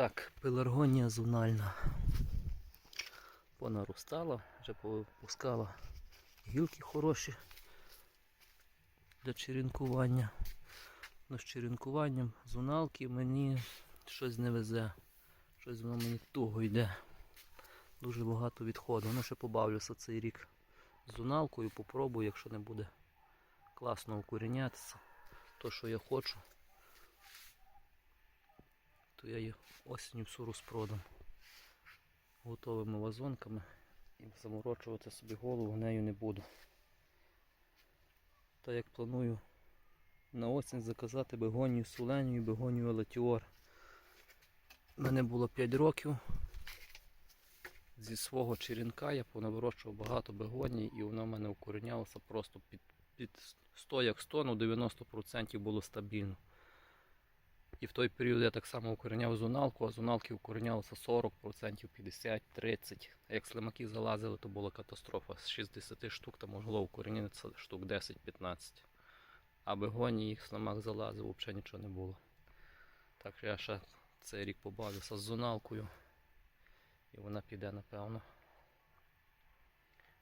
Так, пеларгонія зональна. Понаростала, вже повипускала гілки хороші для черенкування. Ну, з черенкуванням зоналки мені щось не везе. Щось воно мені туго йде. Дуже багато відходу. Ну ще побавлюся цей рік з зоналкою, попробую, якщо не буде класно укорінятися. То, що я хочу, то я її осінню всю розпродам готовими вазонками і заморочувати собі голову нею не буду. Та як планую на осінь заказати бегонію суленю і бегонію елатіор. У мене було 5 років. Зі свого черенка я понавирощував багато бегоній і воно в мене укорінялося просто під, під 100 як 100, ну 90% було стабільно. І в той період я так само укореняв зоналку, а зоналки укорінялося 40%, 50%, 30%. А як слимаки залазили, то була катастрофа. З 60 штук там могло укорінитися штук 10-15. А бегоні їх слимак залазив, взагалі нічого не було. Так що я ще цей рік побавився з зоналкою. І вона піде, напевно.